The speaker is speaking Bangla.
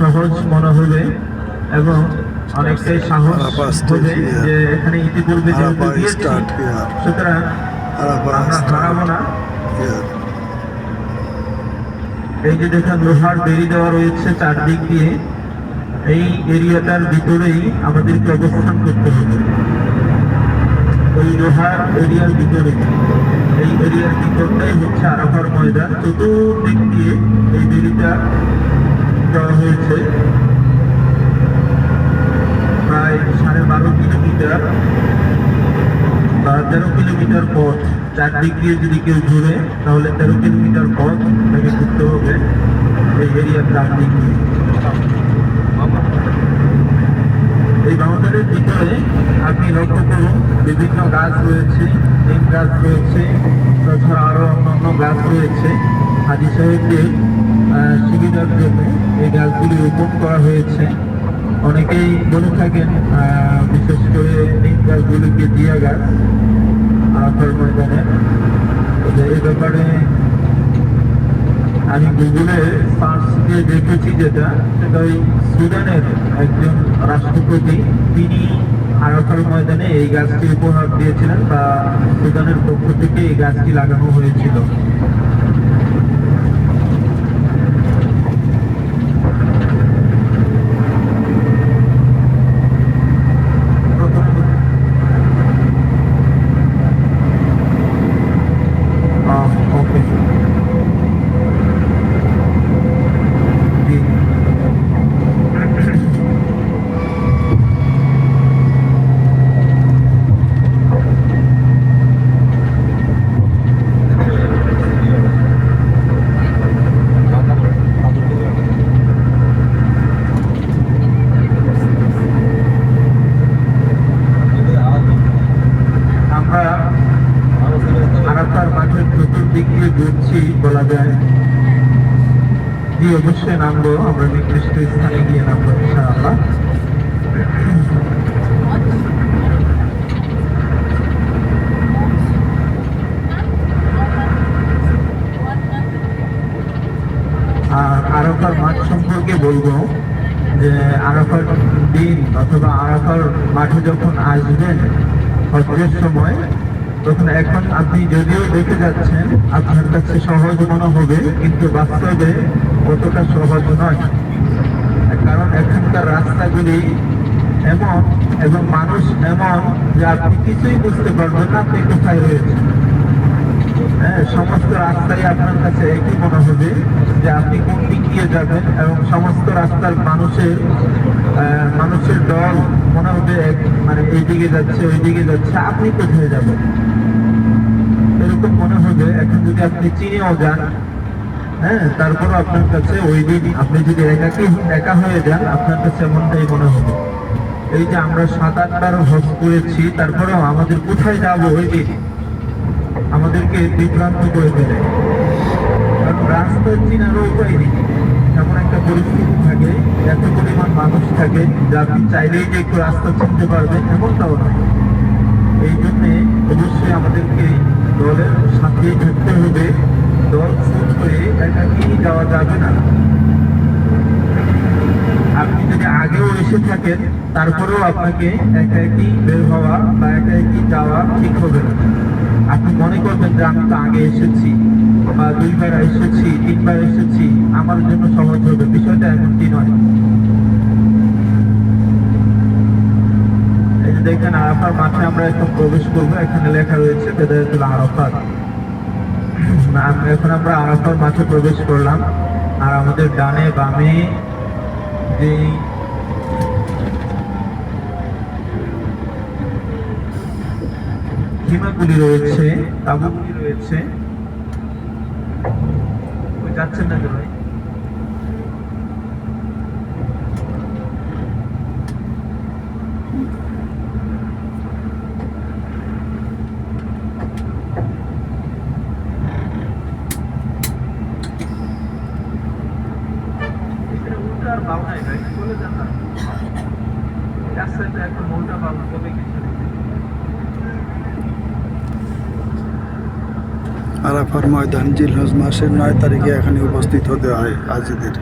সহজ মনে হবে এবং অনেকটাই সাহস হবে যে এখানে ইতিপূর্বে. সুতরাং আমরা হারাবো না। এই যে দেখেন লোহার বেরি দেওয়া রয়েছে চারদিক দিয়ে এই এরিয়াটার ভিতরেই আমাদেরকে অবস্থান করতে হবে। ওই লোহার এরিয়ার ভিতরে এই এরিয়ার ভিতরটাই হচ্ছে আরাফার ময়দান। চতুর্দিক দিয়ে এই বেরিটা হয়েছে। প্রায় সাড়ে বারো কিলোমিটার বা তেরো কিলোমিটার পথ। চারদিক দিয়ে যদি কেউ ঘুরে তাহলে তেরো কিলোমিটার পথ তাকে ঘুরতে হবে এই এরিয়ার ডান দিক দিয়ে। এই বাউন্ডারির ভিতরে আপনি লক্ষ্য করুন বিভিন্ন গাছ রয়েছে নিম গাছ রয়েছে তাছাড়া আরও অন্যান্য গাছ রয়েছে। হাজি আহ, সুবিধার জন্য এই গাছগুলি রোপণ করা হয়েছে। অনেকেই বলে থাকেন বিশেষ করে নিম গাছগুলিকে দিয়া গাছ, আরাফার ময়দানে। এই ব্যাপারে আমি গুগলে সার্চ দিয়ে দেখেছি যেটা, সেটা ওই সুদানের একজন রাষ্ট্রপতি, তিনি আরাফার ময়দানে এই গাছটি উপহার দিয়েছিলেন বা সুদানের পক্ষ থেকে এই গাছটি লাগানো হয়েছিল আহ, ওকে জি আমরা আরাফার মাঠের চতুর্দিক দিয়ে ঘুরছি বলা যায় জি অবশ্যই নামবো আমরা নির্দিষ্ট স্থানে গিয়ে নামবো ইনশাআল্লাহ। মাঠ সম্পর্কে বলব যে আরাফার দিন অথবা আরাফার মাঠে যখন আসবেন হজের সময় তখন এখন আপনি যদিও দেখে যাচ্ছেন, আপনার কাছে সহজ মনে হবে, কিন্তু বাস্তবে কতটা সহজ নয়। কারণ এখানকার রাস্তাগুলি এমন এবং মানুষ এমন যে আপনি কিছুই বুঝতে পারবেন না, আপনি কোথায় রয়েছেন। সমস্ত রাস্তায় আপনার কাছে একই মনে হবে যে আপনি কোন দিক যাবেন এবং সমস্ত রাস্তার মানুষের মানুষের দল মনে হবে এক- মানে এইদিকে যাচ্ছে, ওইদিকে যাচ্ছে, আপনি কোথায় যাবেন? এরকম মনে হবে। এখন যদি আপনি চিনেও যান হ্যাঁ তারপরও আপনার কাছে ওই দিন আপনি যদি একাকি, একা হয়ে যান, আপনার কাছে এমনটাই মনে হবে। এই যে আমরা সাত আটবার হজ করেছি, তারপরেও আমাদের কোথায় যাব ওই দিন আমাদেরকে বিভ্রান্ত করে ফেলে কারণ রাস্তা চিনার উপায় নেই। এমন একটা পরিস্থিতি থাকে, এত পরিমাণ মানুষ থাকে, যে আপনি চাইলেই যে একটু রাস্তা চিনতে পারবেন, এমনটাও না এই জন্যে অবশ্যই আমাদেরকে দলের সাথেই থাকতে হবে। দল ফুট করে একাকি যাওয়া যাবে না। আপনি যদি আগেও এসে থাকেন, তারপরেও আপনাকে একা একই বের হওয়া বা একা একই যাওয়া ঠিক হবে না। আপনি মনে করবেন যে আমি তো আগে এসেছি, বা দুইবার এসেছি তিনবার এসেছি, আমার জন্য সহজ হবে। বিষয়টা এমনটি নয়। দেখেন, আরাফার মাঠে আমরা এখন প্রবেশ করব। এখানে লেখা রয়েছে বেদায়তুল আমরা এখন আমরা আরাফার মাঠে প্রবেশ করলাম। আর আমাদের ডানে বামে যে হিমাগুলি রয়েছে তাবুগুলি রয়েছে। ওই যাচ্ছেন না ভাই রাস্তাটা এখন উল্টা বাম কবে কিছু আরাফার ময়দান জিলহজ মাসের নয় তারিখে এখানে উপস্থিত হতে হয় হাজিদের